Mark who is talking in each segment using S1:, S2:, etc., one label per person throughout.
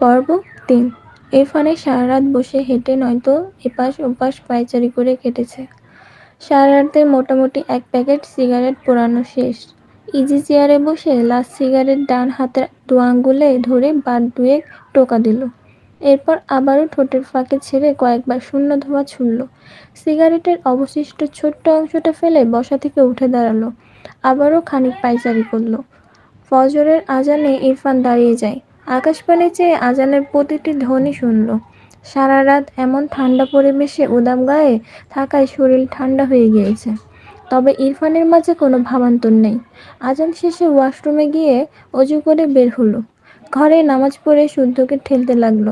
S1: পর্ব তিন। ইরফানের সারা রাত বসে হেঁটে নয়তো এপাশ ওপাশ পায়চারি করে কেটেছে। সারা রাতে মোটামুটি এক প্যাকেট সিগারেট পোড়ানো শেষ। ইজি চেয়ারে বসে লাস্ট সিগারেট ডান হাতের দু আঙ্গুলে ধরে বাদ দুয়েক টোকা দিল। এরপর আবারও ঠোঁটের ফাঁকে ছেড়ে কয়েকবার শূন্য ধোয়া ছুড়ল। সিগারেটের অবশিষ্ট ছোট্ট অংশটা ফেলে বসা থেকে উঠে দাঁড়াল। আবারও খানিক পায়চারি করল। ফজরের আজানে ইরফান দাঁড়িয়ে যায়। আকাশপানে চেয়ে আজানের প্রতিটি ধ্বনি শুনল সারা রাত এমন ঠান্ডা পরিবেশে উদাম গায়ে থাকায় শরীর ঠান্ডা হয়ে গিয়েছে। তবে ইরফানের মাঝে কোনো ভাবান্তর নেই। আজান শেষে ওয়াশরুমে গিয়ে অজু করে বের হলো। ঘরে নামাজ পড়ে শুদ্ধকে ঠেলতে লাগল।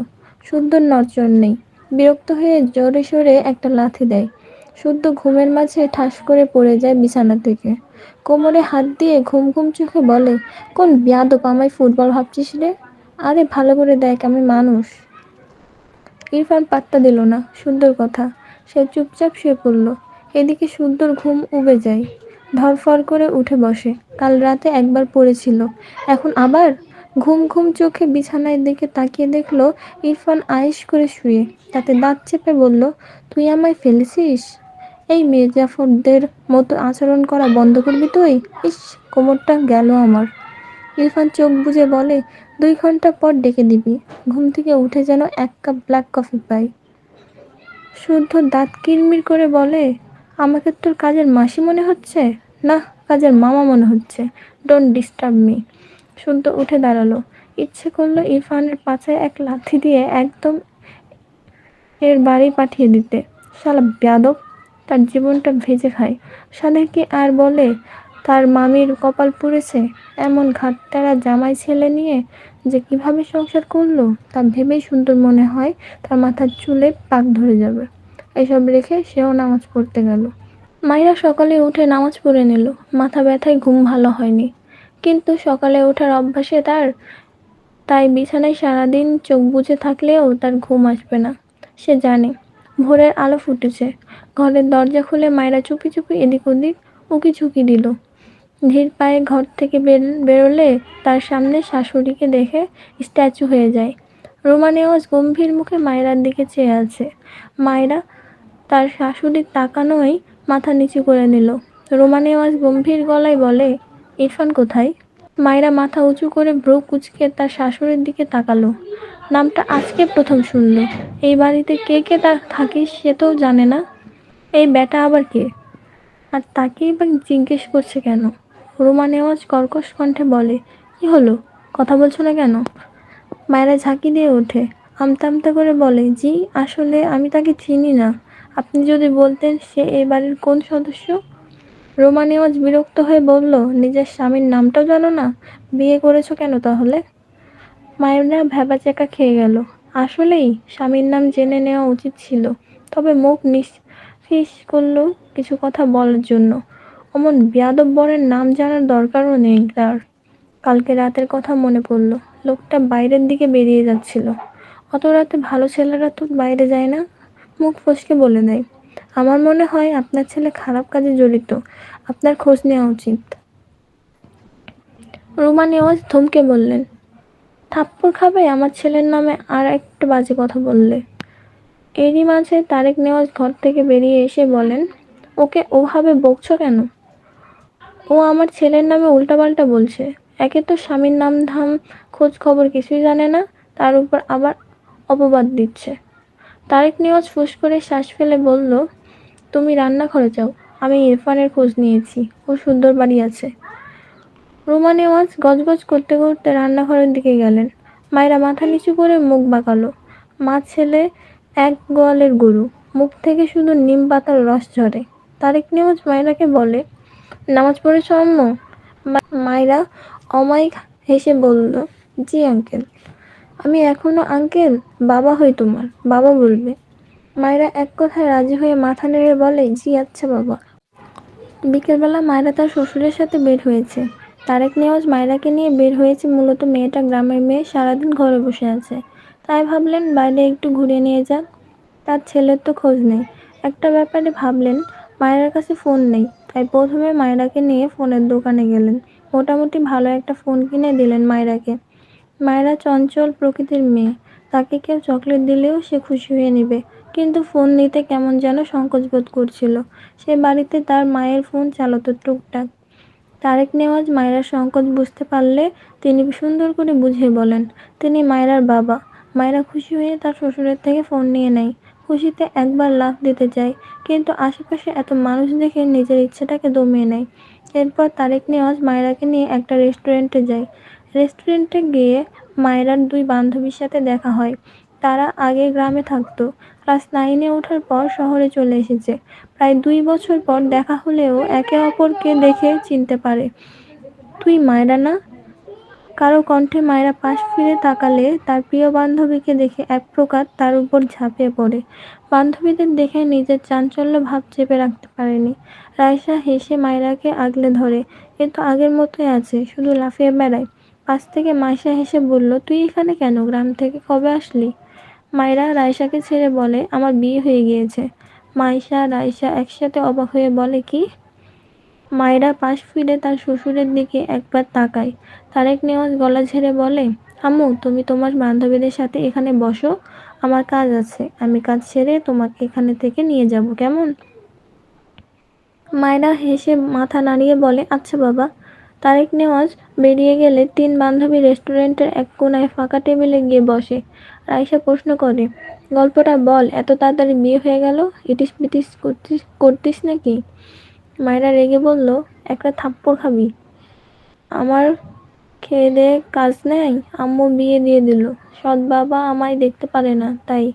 S1: শুদ্ধর নড়চড় নেই। বিরক্ত হয়ে জোরে সোরে একটা লাথি দেয়। শুদ্ধ ঘুমের মাঝে ঠাস করে পড়ে যায় বিছানা থেকে। কোমরে হাত দিয়ে ঘুম ঘুম চোখে বলে, কোন বিয়াদব আমায় ফুটবল ভাবছিস রে? আরে ভালো করে দেখ, আমি মানুষ। ইরফান পাত্তা দিল না, সুন্দর কথা। সে চুপচাপ শুয়ে পড়ল। এদিকে সুন্দর ঘুম উবে যায়। ধরফর করে উঠে বসে। কাল রাতে একবার পড়েছিল। এখন আবার? ঘুম ঘুম চোখে বিছানায় দিকে তাকিয়ে দেখল ইরফান আয়েশ করে শুয়ে। তাতে দাঁত চেপে বলল, তুই আমায় ফেলেছিস? এই মির্জাফরদের মতো আচরণ করা বন্ধ করবি তুই? ইস, কোমরটা গেল আমার। ইরফান চোখ বুজে বলে দুই ঘণ্টা পর ডেকে দিবি ঘুম থেকে উঠে যেন এক কাপ ব্ল্যাক কফি পাই। শুদ্ধ দাঁত কিরমির করে বলে, আমাকে তোর কাজের মাসি মনে হচ্ছে? না, কাজের মামা মনে হচ্ছে। ডোন্ট ডিস্টার্ব মি শুদ্ধ উঠে দাঁড়াল। ইচ্ছে করল ইরফানের পাছায় এক লাথি দিয়ে একদম এর বাড়ি পাঠিয়ে দিতে। শালা ব্যাদব, তার জীবনটা ভেজে খায়। সাদের কি আর বলে তার মামির কপাল পুড়েছে। এমন ঘাটতারা জামাই ছেলে নিয়ে যে কীভাবে সংসার করল তা ভেবেই সুন্দর মনে হয় তার মাথার চুলে পাক ধরে যাবে। এসব রেখে সেও নামাজ পড়তে গেল। মায়েরা সকালে উঠে নামাজ পড়ে নিল। মাথা ব্যথায় ঘুম ভালো হয়নি। কিন্তু সকালে ওঠার অভ্যাসে তার তাই বিছানায় সারাদিন চোখ বুজে থাকলেও তার ঘুম আসবে না। সে জানে, ভোরের আলো ফুটেছে। ঘরের দরজা খুলে মায়েরা চুপি চুপি এদিক ওদিক উকি ঝুঁকি দিল। ধীর পায়ে ঘর থেকে বের, বেরোলে তার সামনে শাশুড়িকে দেখে স্ট্যাচু হয়ে যায়। রোমা নেওয়াজ গম্ভীর মুখে মায়েরার দিকে চেয়ে আছে। মায়েরা তার শাশুড়ির তাকানোই মাথা নিচু করে নিল। রোমা নেওয়াজ গম্ভীর গলায় বলে, ইরফান কোথায়? মায়েরা মাথা উঁচু করে ব্রু কুচকে তার শাশুড়ির দিকে তাকালো। নামটা আজকে প্রথম শুনল এই বাড়িতে কে কে তা থাকিস সে তো জানে না। এই ব্যাটা আবার কে? আর তাকেই বা জিজ্ঞেস করছে কেন? রোমা নেওয়াজ কর্কশ কণ্ঠে বলে, কি হলো? কথা বলছো না কেন? মায়েরা ঝাঁকি দিয়ে ওঠে, আমতা আমতা করে বলে, জি, আসলে আমি তাকে চিনি না। আপনি যদি বলতেন সে এই বাড়ির কোন সদস্য? রোমা নেওয়াজ বিরক্ত হয়ে বলল, নিজের স্বামীর নামটাও জানো না? বিয়ে করেছ কেন তাহলে? মায়েরা ভ্যাবাচাকা খেয়ে গেল। আসলেই স্বামীর নাম জেনে নেওয়া উচিত ছিল, তবে মুখ নিঃফিস করল কিছু কথা বলার জন্য। অমন বিয়াদব বরের নাম জানার দরকারও নেই তার। কালকে রাতের কথা মনে পড়ল। লোকটা বাইরের দিকে বেরিয়ে যাচ্ছিল। অত রাতে ভালো ছেলেরা তো বাইরে যায় না? মুখ ফসকে বলে দেয়। আমার মনে হয় আপনার ছেলে খারাপ কাজে জড়িত। আপনার খোঁজ নেওয়া উচিত। রুমা নেওয়াজ থমকে বললেন, থাপ্পড় খাবে? আমার ছেলের নামে আর একটা বাজে কথা বললে। এরই মাঝে তারেক নেওয়াজ ঘর থেকে বেরিয়ে এসে বলেন, ওকে ওভাবে বকছো কেন? ও আমার ছেলের নামে উল্টাপাল্টা বলছে। একে তো স্বামীর নাম ধাম, খোঁজ খবর কিছুই জানে না, তার উপর আবার অপবাদ দিচ্ছে। তারেক নেওয়াজ ফুস করে শ্বাস ফেলে বলল, তুমি রান্নাঘরে যাও, আমি ইরফানের খোঁজ নিয়েছি, ও সুন্দর বাড়ি আছে। রোমা নেওয়াজ গজগজ করতে করতে রান্নাঘরের দিকে গেলেন। মায়েরা মাথা নিচু করে মুখ বাঁকালো। মা ছেলে এক গোয়ালের গরু, মুখ থেকে শুধু নিম পাতার রস ঝরে। তারেক নেওয়াজ মায়েরাকে বলে নামাজ পড়েছ, আম্মু? মায়েরা অমায়িক হেসে বলল, জি, আঙ্কেল। আমি এখনও আঙ্কেল, বাবা হই তোমার, বাবা বলবে। মায়েরা এক কথায় রাজি হয়ে মাথা নেড়ে বলে, জি আচ্ছা বাবা। বিকেলবেলা মায়েরা তার শ্বশুরের সাথে বের হয়েছে। তারেক নেওয়াজ মায়েরাকে নিয়ে বের হয়েছে, মূলত মেয়েটা গ্রামের মেয়ে, সারাদিন ঘরে বসে আছে। তাই ভাবলেন, বাইরে একটু ঘুরে নিয়ে যাক। তার ছেলের তো খোঁজ নেই। একটা ব্যাপারে ভাবলেন, মায়েরার কাছে ফোন নেই। তাই প্রথমে মায়েরাকে নিয়ে ফোনের দোকানে গেলেন। মোটামুটি ভালো একটা ফোন কিনে দিলেন মায়েরাকে। মায়েরা চঞ্চল প্রকৃতির মেয়ে। তাকে কেউ চকলেট দিলেও সে খুশি হয়ে নেবে। কিন্তু ফোন নিতে কেমন যেন সংকোচ বোধ করছিল। সে বাড়িতে তার মায়ের ফোন চালাতো টুকটাক। তারেক নেওয়াজ মায়েরার সংকট বুঝতে পারলে তিনি সুন্দর করে বুঝিয়ে বলেন, তিনি মায়েরার বাবা। মায়েরা খুশি হয়ে তার শ্বশুরের থেকে ফোন নিয়ে নেয়। খুশিতে একবার লাফ দিতে চায় কিন্তু আশেপাশে এত মানুষ দেখে নিজের ইচ্ছেটাকে দমিয়ে নেয়। এরপর তারেক নেওয়াজ মায়েরাকে নিয়ে একটা রেস্টুরেন্টে যায়। রেস্টুরেন্টে গিয়ে মায়েরার দুই বান্ধবীর সাথে দেখা হয়। তারা আগে গ্রামে থাকতো। ক্লাস নাইনে ওঠার পর শহরে চলে এসেছে। প্রায় দুই বছর পর দেখা হলেও একে অপরকে দেখে চিনতে পারে। তুই মায়রা না? কারও কণ্ঠে মায়েরা পাশ ফিরে তাকালে তার প্রিয় বান্ধবীকে দেখে এক প্রকার তার উপর ঝাঁপিয়ে পড়ে। বান্ধবীদের দেখে নিজের চাঞ্চল্য ভাব চেপে রাখতে পারেনি। রায়সা হেসে মায়েরাকে আগলে ধরে, এ তো আগের মতোই আছে, শুধু লাফিয়ে বেড়ায়। পাশ থেকে মাইশা হেসে বলল, তুই এখানে কেন? গ্রাম থেকে কবে আসলি? মায়েরা রায়সাকে ছেড়ে বলে, আমার বিয়ে হয়ে গিয়েছে। মাইশা রায়সা একসাথে অবাক হয়ে বলে, কি? মায়েরা পাশ ফিরে তার শ্বশুরের দিকে একবার তাকায়। তারেক নেওয়াজ গলা ঝেড়ে বলে, আম্মু, তুমি তোমার বান্ধবীদের সাথে এখানে বসো। আমার কাজ আছে। আমি কাজ সেরে তোমাকে এখানে থেকে নিয়ে যাব, কেমন? মায়েরা হেসে মাথা নাড়িয়ে বলে আচ্ছা বাবা। তারেক নেওয়াজ বেরিয়ে গেলে তিন বান্ধবী রেস্টুরেন্টের এক কোনায় ফাঁকা টেবিলে গিয়ে বসে। রাইসা প্রশ্ন করে, গল্পটা বল, এত তাড়াতাড়ি বিয়ে হয়ে গেল? ইটিস পিটিস করতিস করতিস নাকি? মায়েরা রেগে বলল, একটা থাপ্পড় খাবি। আমার খেয়ে কাজ নেই, আম্মু বিয়ে দিয়ে দিল। সৎ বাবা আমায় দেখতে পারে না, তাই।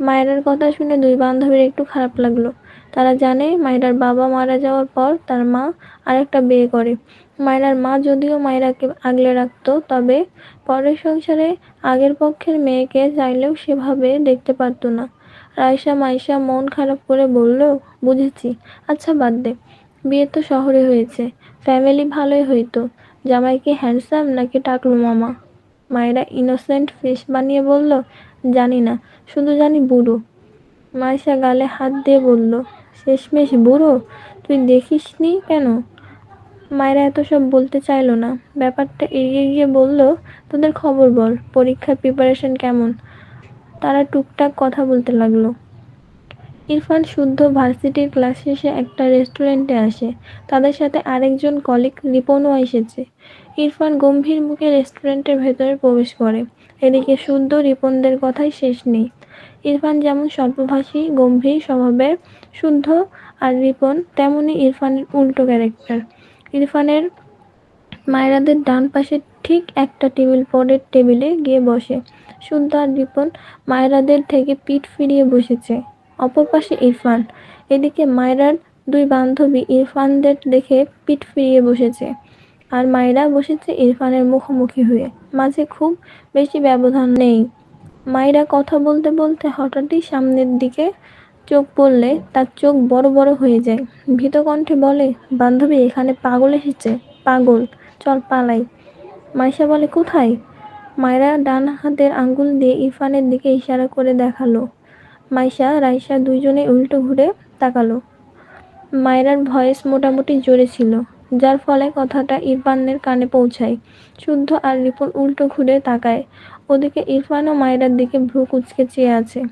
S1: মায়েরার কথা শুনে দুই বান্ধবীর একটু খারাপ লাগল। তারা জানে মায়েরার বাবা মারা যাওয়ার পর তার মা আরেকটা বিয়ে করে। মায়েরার মা যদিও মায়েরাকে আগলে রাখতো, তবে পরের সংসারে আগের পক্ষের মেয়েকে চাইলেও সেভাবে দেখতে পারতো না। রায়সা মাইশা মন খারাপ করে বলল, বুঝেছি। আচ্ছা বাদ দে। বিয়ে তো শহরে হয়েছে। ফ্যামিলি ভালোই হইতো। জামাই কি হ্যান্ডসাম নাকি টাকলু মামা? মায়েরা ইনোসেন্ট ফেস বানিয়ে বলল, জানি না। শুধু জানি বুড়ো। মাইশা গালে হাত দিয়ে বলল, শেষমেশ বুড়ো? তুই দেখিসনি কেন? মায়েরা এত সব বলতে চাইলো না। ব্যাপারটা এড়িয়ে গিয়ে বলল, তোদের খবর বল, পরীক্ষার প্রিপারেশন কেমন? তারা টুকটাক কথা বলতে লাগল। ইরফান শুদ্ধ ভার্সিটির ক্লাস শেষে একটা রেস্টুরেন্টে আসে। তাদের সাথে আরেকজন কলিগ রিপনও এসেছে। ইরফান গম্ভীর মুখে রেস্টুরেন্টের ভেতরে প্রবেশ করে। এদিকে শুদ্ধ রিপনদের কথাই শেষ নেই। ইরফান যেমন স্বল্পভাষী, গম্ভীর স্বভাবের শুদ্ধ, আর রিপন তেমনই ইরফানের উল্টো ক্যারেক্টার। ইরফানের মায়েরাদের ডান পাশে ঠিক একটা টেবিল পরের টেবিলে গিয়ে বসে। শুদ্ধ আর রিপন মায়েরাদের থেকে পিঠ ফিরিয়ে বসেছে। অপর পাশে ইরফান। এদিকে মায়রার দুই বান্ধবী ইরফানদের দেখে পিঠ ফিরিয়ে বসেছে। আর মায়েরা বসেছে ইরফানের মুখোমুখি হয়ে। মাঝে খুব বেশি ব্যবধান নেই। মায়েরা কথা বলতে বলতে হঠাৎই সামনের দিকে চোখ পড়লে তার চোখ বড় বড় হয়ে যায়। ভীত কণ্ঠে বলে, বান্ধবী, এখানে পাগল এসেছে। পাগল। চল পালাই। মাইশা বলে, কোথায়? মায়েরা ডান হাতের আঙ্গুল দিয়ে ইরফানের দিকে ইশারা করে দেখাল। মাইশা, রাইসা দুইজনে উল্টো ঘুরে তাকালো। মায়রার ভয়েস মোটামুটি জোরে ছিল, যার ফলে কথাটা ইরফানের কানে পৌঁছায়। শুদ্ধ আর রিপন উল্টো ঘুরে তাকায়। ওদিকে ইরফানও মায়রার দিকে ভ্রু কুচকে চেয়ে আছে।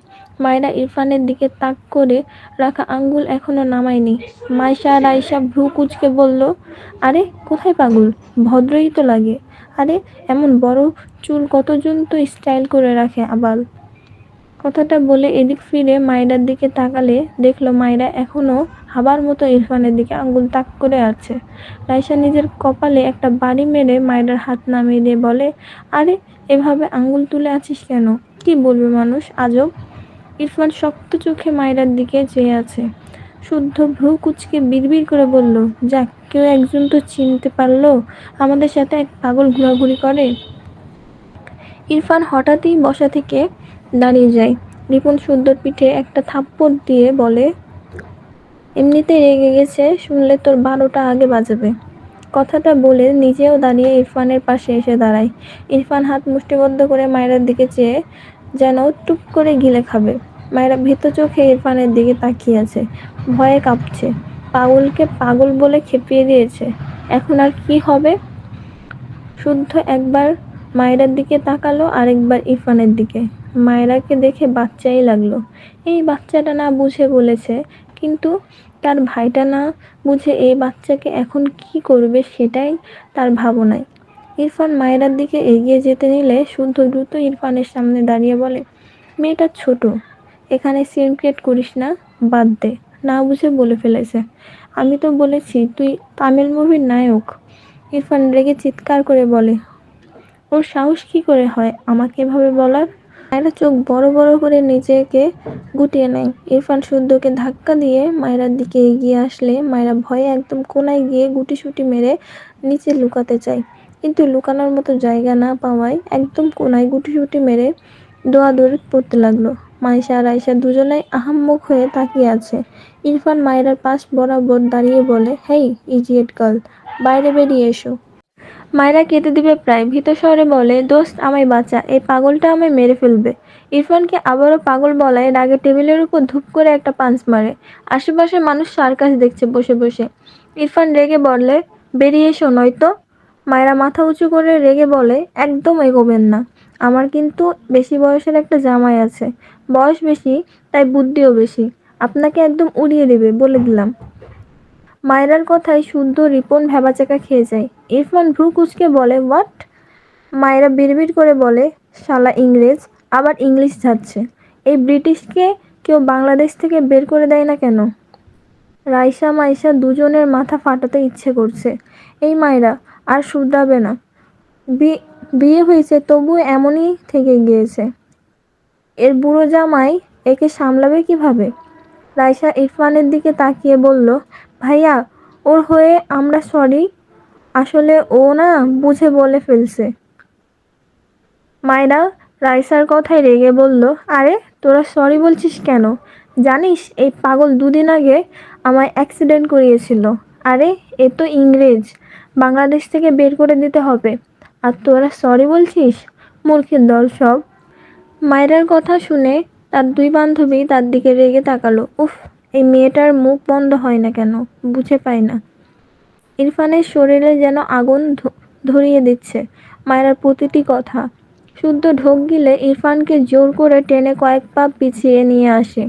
S1: মায়রা ইরফানের দিকে তাক করে রাখা আঙ্গুল এখনও নামায়নি। মাইশা রাইসা ভ্রু কুচকে বলল, আরে, কোথায় পাগল? ভদ্রই তো লাগে। আরে, এমন বড় চুল কতজন তো স্টাইল করে রাখে আবাল। কথাটা বলে এদিক ফিরে মায়রার দিকে তাকালে দেখল মায়রা এখনও হাবার মতো ইরফানের দিকে আঙ্গুল তাক করে আছে। রাইসা নিজের কপালে একটা বাড়ি মেরে মায়রার হাত নামিয়ে দিয়ে বলে, আরে, এভাবে আঙ্গুল তুলে আছিস কেন? কি বলবে মানুষ, আজব? ইরফান শক্ত চোখে মায়রার দিকে চেয়ে আছে। শুদ্ধ ভ্রু কুচকে বিড়বিড় করে বলল, যাক কেউ একজন তো চিনতে পারল আমাদের সাথে এক পাগল ঘোরাঘুরি করে। ইরফান হঠাৎই বসা থেকে দাঁড়িয়ে যায়। রিপন সুন্দর পিঠে একটা থাপ্পড় দিয়ে বলে, এমনিতে রেগে গেছে, শুনলে তোর বারোটা আগে বাজাবে। কথাটা বলে নিজেও দাঁড়িয়ে ইরফানের পাশে এসে দাঁড়ায়। ইরফান হাত মুষ্টিবদ্ধ করে মায়েরার দিকে চেয়ে যেন টুপ করে গিলে খাবে। মায়েরা ভীত চোখে ইরফানের দিকে তাকিয়ে আছে। ভয়ে কাঁপছে। পাগলকে পাগল বলে খেপিয়ে দিয়েছে। এখন আর কি হবে? শুদ্ধ একবার মায়েরার দিকে তাকালো, আরেকবার ইরফানের দিকে। মায়েরাকে দেখে বাচ্চাই লাগল। এই বাচ্চাটা না বুঝে বলেছে, কিন্তু তার ভাইটা না বুঝে এই বাচ্চাকে এখন কি করবে সেটাই তার ভাবনায়। ইরফান মায়েরার দিকে এগিয়ে যেতে নিলে শুদ্ধ দ্রুত ইরফানের সামনে দাঁড়িয়ে বলে, মেয়েটা ছোট, এখানে সিন ক্রিয়েট করিস না, বাদ দে। না বুঝে বলে ফেলেছে। আমি তো বলেছি, তুই তামিল মুভির নায়ক। ইরফান রেগে চিৎকার করে বলে, ওর সাহস কি করে হয় আমাকে এভাবে বলার? মায়েরা চোখ বড় বড় করে নিজেকে গুটিয়ে নেয়। ইরফান শুদ্ধকে ধাক্কা দিয়ে মায়েরার দিকে এগিয়ে আসলে মায়েরা ভয়ে একদম কোনায় গিয়ে গুটি গুটিসুটি মেরে নিচে লুকাতে চায়। কিন্তু লুকানোর মতো জায়গা না পাওয়ায় একদম কোনায় গুটিসুটি মেরে দোয়া দৌড়ে পড়তে লাগল। মাইশা আর আয়সা দুজনেই আহাম্মক হয়ে তাকিয়ে আছে। ইরফান মায়েরার পাশ বরাবর দাঁড়িয়ে বলে, হেই, ইজিয়েট গার্ল, বাইরে বেরিয়ে এসো। মায়েরা কেটে দিবে প্রায়। ভীত স্বরে বলে, দোস্ত, আমায় বাঁচা, এই পাগলটা আমায় মেরে ফেলবে। ইরফানকে আবারও পাগল বলায় রাগে টেবিলের উপর ধূপ করে একটা পাঞ্চ মারে। আশেপাশে মানুষ সার্কাস দেখছে বসে বসে। ইরফান রেগে বললে বেরিয়ে এসো, নয়তো? মায়েরা মাথা উঁচু করে রেগে বলে, একদম এগোবেন না। আমার কিন্তু বেশি বয়সের একটা জামাই আছে। বয়স বেশি, তাই বুদ্ধিও বেশি। আপনাকে একদম উড়িয়ে দেবে, বলে দিলাম। মায়রার কথায় শুদ্ধ রিপন ভেবাচাকা খেয়ে যায়। ইরফান ভ্রু কুচকে বলে, হোয়াট? মায়েরা বিড়বিড় করে বলে, শালা ইংরেজ, আবার ইংলিশ যাচ্ছে এই ব্রিটিশকে কেউ বাংলাদেশ থেকে বের করে দেয় না কেন? রাইসা মাইসা দুজনের মাথা ফাটাতে ইচ্ছে করছে। এই মায়েরা, আর শুধরাবে না। বিয়ে হয়েছে তবু এমনই থেকে গিয়েছে। এর বুড়ো জামাই একে সামলাবে কীভাবে? রাইসা ইরফানের দিকে তাকিয়ে বলল, ভাইয়া, ওর হয়ে আমরা সরি আসলে ও না বুঝে বলে ফেলছে। মায়েরা রাইসার কথায় রেগে বলল, আরে, তোরা সরি বলছিস কেন? জানিস, এই পাগল দুদিন আগে আমায় অ্যাক্সিডেন্ট করিয়েছিল। আরে, এ তো ইংরেজ। বাংলাদেশ থেকে বের করে দিতে হবে। আর তোরা সরি বলছিস? মূর্খের দল সব। মায়েরার কথা শুনে তার দুই বান্ধবী তার দিকে রেগে তাকালো। উফ, এই মেয়েটার মুখ বন্ধ হয় না কেন? বুঝে পায় না। ইরফানের শরীরে যেন আগুন ধরিয়ে দিচ্ছে। মায়েরার প্রতিটি কথা শুদ্ধ ঢোক গিলে ইরফানকে জোর করে টেনে কয়েক পা পিছিয়ে নিয়ে আসে।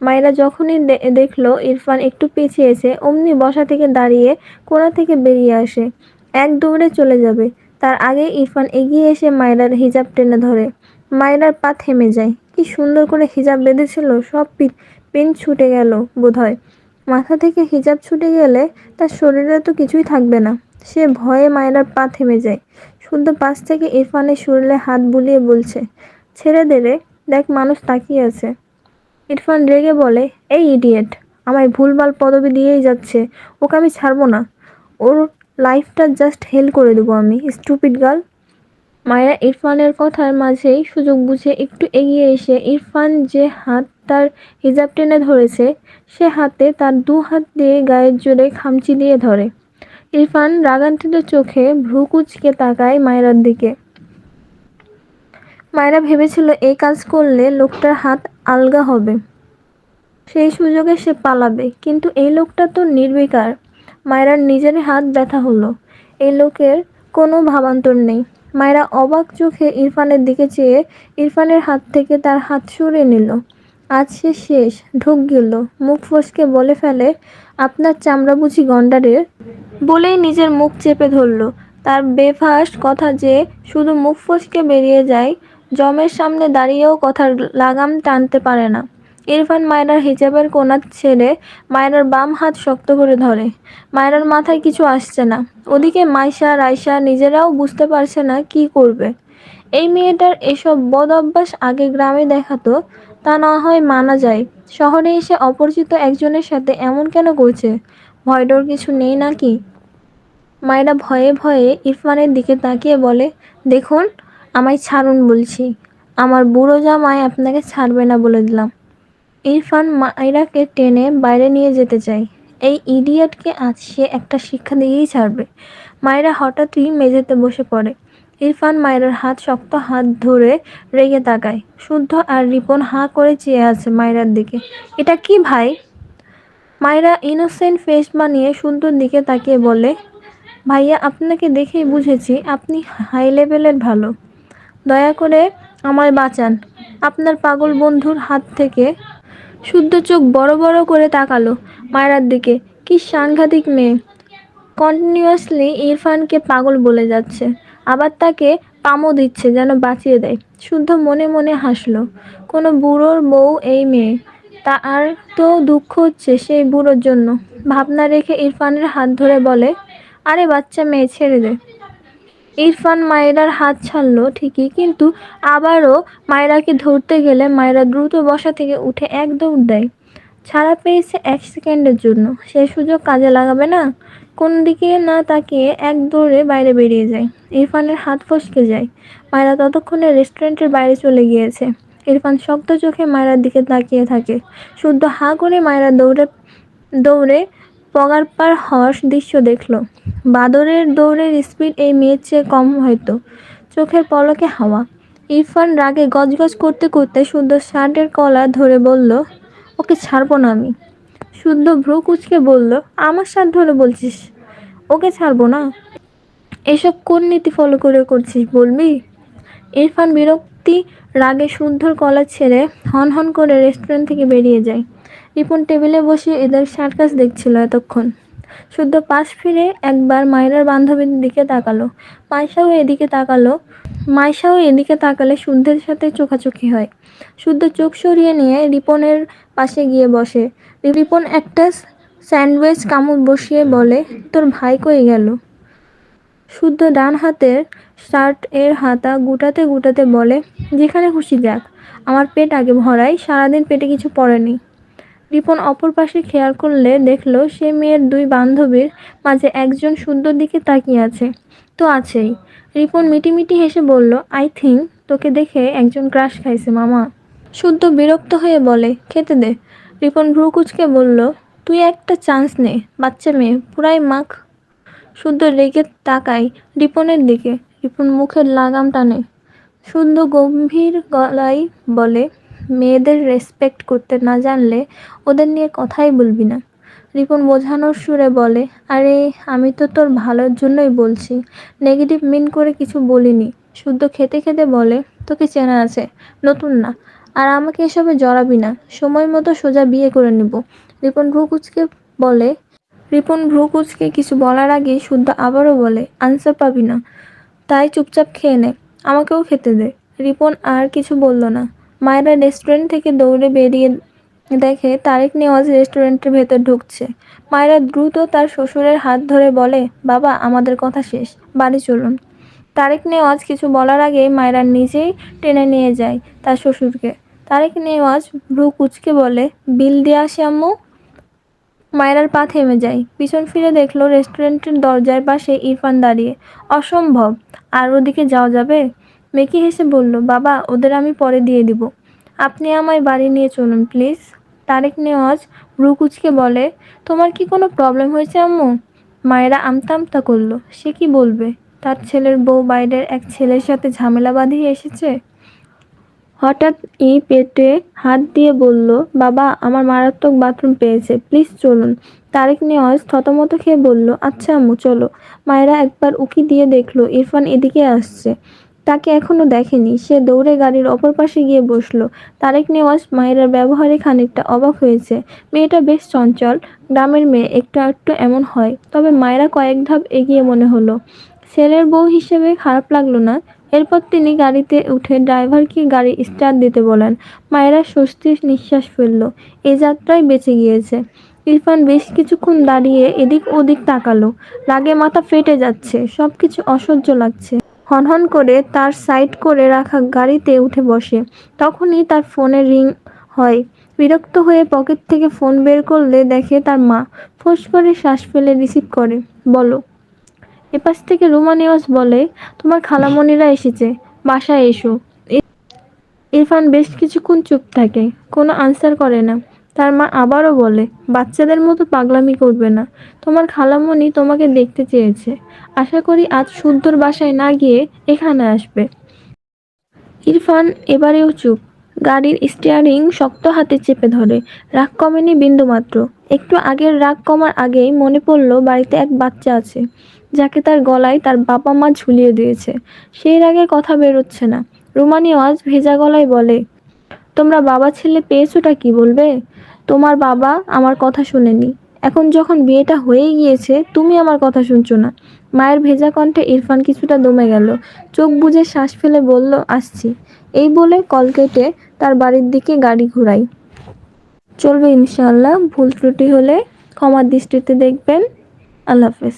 S1: মায়েরা যখনই দেখল ইরফান একটু পিছিয়েছে অমনি বসা থেকে দাঁড়িয়ে কোণা থেকে বেরিয়ে আসে, এক দৌড়ে চলে যাবে। তার আগে ইরফান এগিয়ে এসে মায়েরার হিজাব টেনে ধরে। মায়েরার পা থেমে যায়। কি সুন্দর করে হিজাব বেঁধেছিল, সব পিন ছুটে গেল বোধহয়। মাথা থেকে হিজাব ছুটে গেলে তার শরীরে তো কিছুই থাকবে না। সে ভয়ে মায়েরার পা থেমে যায়। শুদ্ধ পাশ থেকে ইরফানের শরীরে হাত বুলিয়ে বলছে, ছেড়ে দে রে, দেখ মানুষ তাকিয়ে আছে। ইরফান রেগে বলে, এই ইডিয়েট, আমায় ভুলভাল পদবি দিয়েই যাচ্ছে, ওকে আমি ছাড়বো না। ওর লাইফটা জাস্ট হেল করে দেবো আমি, স্টুপিড গার্ল। মায়েরা ইরফানের কথার মাঝেই সুযোগ বুঝে একটু এগিয়ে এসে ইরফান যে হাত তার হিজাব টেনে ধরেছে, সে হাতে তার দু হাত দিয়ে গায়ের জোরে খামচি দিয়ে ধরে। ইরফান রাগান্বিত চোখে ভ্রু কুচকে তাকায় মায়েরার দিকে। মায়েরা ভেবেছিল এই কাজ করলে লোকটার হাত আলগা হবে। সেই সুযোগে সে পালাবে, কিন্তু এই লোকটা তো নির্বিকার। মায়েরার নিজের হাত ব্যথা হলো। এই লোকের কোনো ভাবান্তর নেই। মায়েরা অবাক চোখে ইরফানের দিকে চেয়ে ইরফানের হাত থেকে তার হাত সরিয়ে নিল। আজ সে শেষ, ঢোক গেল মুখ ফসকে বলে ফেলে, আপনার চামড়া বুঝি গন্ডারের? বলেই নিজের মুখ চেপে ধরল। তার বেফাস কথা যে শুধু মুখ ফসকে বেরিয়ে যায় জমের সামনে দাঁড়িয়েও কথার লাগাম টানতে পারে না। ইরফান মায়রার হিজাবের কোনা ছেড়ে মায়রার বাম হাত শক্ত করে ধরে। মায়রার মাথায় কিছু আসছে না। ওদিকে মাইশা রাইসা নিজেরাও বুঝতে পারছে না কি করবে। এই মেয়েটার এসব বদ অভ্যাস আগে গ্রামে দেখাতো, তা না হয় মানা যায়। শহরে এসে অপরিচিত একজনের সাথে এমন কেন করছে? ভয় ডর কিছু নেই নাকি? মায়েরা ভয়ে ভয়ে ইরফানের দিকে তাকিয়ে বলে, দেখুন, আমায় ছাড়ুন বলছি। আমার বুড়ো জামাই আপনাকে ছাড়বে না বলে দিলাম। ইরফান মায়রাকে টেনে বাইরে নিয়ে যেতে চায়। এই ইডিয়েটকে আজ সে একটা শিক্ষা দিয়েই ছাড়বে। মায়েরা হঠাৎই মেঝেতে বসে পড়ে। ইরফান মায়েরার হাত শক্ত হাত ধরে রেগে তাকায়। শুদ্ধ আর রিপন হাঁ করে চেয়ে আছে মায়েরার দিকে। এটা কি ভাই? মায়েরা ইনোসেন্ট ফেস বানিয়ে শুদ্ধর দিকে তাকিয়ে বলে, ভাইয়া, আপনাকে দেখেই বুঝেছি আপনি হাই লেভেলের ভালো। দয়া করে আমায় বাঁচান। আপনার পাগল বন্ধুর হাত থেকে শুদ্ধ চোখ বড় বড় করে তাকালো মায়রার দিকে। কি সাংঘাতিক মেয়ে। কন্টিনিউয়াসলি ইরফানকে পাগল বলে যাচ্ছে। আবার তাকে পামও দিচ্ছে যেন বাঁচিয়ে দেয়। শুদ্ধ মনে মনে হাসলো। কোনো বুড়োর বউ এই মেয়ে। তা আর তো দুঃখ হচ্ছে সেই বুড়োর জন্য। ভাবনা রেখে ইরফানের হাত ধরে বলে, আরে বাচ্চা মেয়ে, ছেড়ে দে। ইরফান মায়েরার হাত ছাড়লো ঠিকই, কিন্তু আবারও মায়েরাকে ধরতে গেলে মায়েরা দ্রুত বসা থেকে উঠে এক দৌড় দেয়। ছাড়া পেয়েছে এক সেকেন্ডের জন্য। সে সুযোগ কাজে লাগাবে না? কোন দিকে না তাকিয়ে এক দৌড়ে বাইরে বেরিয়ে যায়। ইরফানের হাত ফসকে যায়। মায়েরা ততক্ষণে রেস্টুরেন্টের বাইরে চলে গিয়েছে। ইরফান শক্ত চোখে মায়েরার দিকে তাকিয়ে থাকে। শুদ্ধ হাঁ করে মায়েরা দৌড়ে দৌড়ে পগারপার হওয়ার দৃশ্য দেখল। বাদরের দৌড়ের স্পিড এই মেয়ের চেয়ে কম হয়তো। চোখের পলকে হাওয়া। ইরফান রাগে গজগজ করতে করতে শুদ্ধ শার্টের কলা ধরে বলল, ওকে ছাড়বো না আমি। শুদ্ধ ভ্রু কুচকে বলল, আমার শার্ট ধরে বলছিস? ওকে ছাড়বো না? এসব কোন নীতি ফলো করে করছিস বলবি? ইরফান বিরক্তি রাগে শুদ্ধর কলা ছেড়ে হন হন করে রেস্টুরেন্ট থেকে বেরিয়ে যায়। রিপন টেবিলে বসে এদের সার্কাস দেখছিল এতক্ষণ। শুদ্ধ পাশ ফিরে একবার মায়েরার বান্ধবীর দিকে তাকালো। মাইশাও এদিকে তাকালো। মাইশাও এদিকে তাকালে শুদ্ধের সাথে চোখাচোখি হয়। শুদ্ধ চোখ সরিয়ে নিয়ে রিপনের পাশে গিয়ে বসে। রিপন একটা স্যান্ডউইচ কামড় বসিয়ে বলে, তোর ভাই কই গেল? শুদ্ধ ডান হাতের শার্ট এর হাতা গুটাতে গুটাতে বলে, যেখানে খুশি যাক। আমার পেট আগে ভরাই, সারাদিন পেটে কিছু পড়েনি। রিপন অপর পাশে খেয়াল করলে দেখল সে মেয়ের দুই বান্ধবীর মাঝে একজন সুন্দর দিকে তাকিয়ে আছে। তো আছেই। রিপন মিটিমিটি হেসে বলল, আই থিঙ্ক তোকে দেখে একজন ক্রাশ খাইছে, মামা। শুদ্ধ বিরক্ত হয়ে বলে, খেতে দে। রিপন ভ্রু কুচকে বলল, তুই একটা চান্স নে, বাচ্চা মেয়ে, পুরাই মাখ। শুদ্ধ রেগে তাকায় রিপনের দিকে। রিপন মুখের লাগাম টানে। শুদ্ধ গম্ভীর গলায় বলে মেয়েদের রেসপেক্ট করতে না জানলে ওদের নিয়ে কথাই বলবি না। রিপন বোঝানোর সুরে বলে, আরে, আমি তো তোর ভালোর জন্যই বলছি। নেগেটিভ মিন করে কিছু বলিনি। শুদ্ধ খেতে খেতে বলে, তোকে চেনা আছে, নতুন না। আর আমাকে এসবে জড়াবি না। সময় মতো সোজা বিয়ে করে নিব। রিপন ভ্রুকুচকে বলে, রিপন ভ্রুকুচকে কিছু বলার আগে শুদ্ধ আবারও বলে আনসার পাবি না। তাই চুপচাপ খেয়ে নে। আমাকেও খেতে দে। রিপন আর কিছু বলল না। মায়েরা রেস্টুরেন্ট থেকে দৌড়ে বেরিয়ে দেখে তারেক নেওয়াজ রেস্টুরেন্টের ভেতর ঢুকছে। মায়েরা দ্রুত তার শ্বশুরের হাত ধরে বলে, বাবা, আমাদের কথা শেষ, বাড়ি চলুন। তারেক নেওয়াজ কিছু বলার আগেই মায়েরা নিজেই টেনে নিয়ে যায় তার শ্বশুরকে। তারেক নেওয়াজ ভ্রু কুচকে বলে, বিল দিয়ে আসি আম্মু। মায়েরার পা থেমে যায়। পিছন ফিরে দেখল রেস্টুরেন্টের দরজার পাশে ইরফান দাঁড়িয়ে। অসম্ভব, আর ওদিকে যাওয়া যাবে? মেকি হেসে বলল, বাবা, ওদের আমি পরে দিয়ে দিব। আপনি আমায় বাড়ি নিয়ে চলুন, প্লিজ। তারেক নেওয়াজ রুকুচকে বলে, তোমার কি কোনো প্রবলেম হয়েছে, আম্মু? মায়েরা আমতা আমতা করল, সে কি বলবে? তার ছেলের বউ বাইরের এক ছেলের সাথে ঝামেলা বাঁধিয়ে এসেছে? হঠাৎ ই পেটে হাত দিয়ে বলল, বাবা, আমার মারাত্মক বাথরুম পেয়েছে, প্লিজ চলুন। তারেক নেওয়াজ থতমত খেয়ে বলল আচ্ছা আম্মু, চলো। মায়েরা একবার উকি দিয়ে দেখল, ইরফান এদিকে আসছে। তাকে এখনও দেখেনি। সে দৌড়ে গাড়ির অপর পাশে গিয়ে বসল। তারেক নেওয়াজ মায়েরার ব্যবহারে খানিকটা অবাক হয়েছে। মেয়েটা বেশ চঞ্চল। গ্রামের মেয়ে, একটু একটু এমন হয়। তবে মায়েরা কয়েক ধাপ এগিয়ে মনে হলো। ছেলের বউ হিসেবে খারাপ লাগল না। এরপর তিনি গাড়িতে উঠে ড্রাইভারকে গাড়ি স্টার্ট দিতে বলেন। মায়েরা স্বস্তির নিঃশ্বাস ফেলল। এ যাত্রায় বেঁচে গিয়েছে। ইরফান বেশ কিছুক্ষণ দাঁড়িয়ে এদিক ওদিক তাকালো। রাগে মাথা ফেটে যাচ্ছে। সব কিছু অসহ্য লাগছে। হনহন করে তার সাইড করে রাখা গাড়িতে উঠে বসে। তখনই তার ফোনে রিং হয়। বিরক্ত হয়ে পকেট থেকে ফোন বের করলে দেখে তার মা ফোঁস করে শ্বাস ফেলে রিসিভ করে, বলো, এপাশ থেকে রুমা নেওয়াজ বলে, তোমার খালামণিরা এসেছে, বাসায় এসো। ইরফান বেশ কিছুক্ষণ চুপ থাকে, কোনো আনসার করে না। তার মা আবারও বলে, বাচ্চাদের মতো পাগলামি করবে না। তোমার খালামণি তোমাকে দেখতে চেয়েছে। আশা করি আজ শুদ্ধর বাসায় না গিয়ে এখানে আসবে। ইরফান এবারেও চুপ। গাড়ির স্টিয়ারিং শক্ত হাতে চেপে ধরে। রাগ কমেনি বিন্দুমাত্র একটু আগের রাগ কমার আগেই মনে পড়ল বাড়িতে এক বাচ্চা আছে, যাকে তার গলায় তার বাবা মা ঝুলিয়ে দিয়েছে। সেই রাগে কথা বেরোচ্ছে না। রুমানি আওয়াজ ভেজা গলায় বলে, তোমরা বাবা ছেলে পেয়েছোটা কি বলবে? তোমার বাবা আমার কথা শোনেনি। এখন যখন বিয়েটা হয়ে গিয়েছে, তুমি আমার কথা শুনছো না। মায়ের ভেজা কণ্ঠে ইরফান কিছুটা দমে গেল। চোখ বুঝে শ্বাস ফেলে বলল, আসছি। এই বলে কল কেটে তার বাড়ির দিকে গাড়ি ঘুরাই। চলবে ইনশাআল্লাহ। ভুল ত্রুটি হলে ক্ষমার দৃষ্টিতে দেখবেন। আল্লাহ হাফেজ।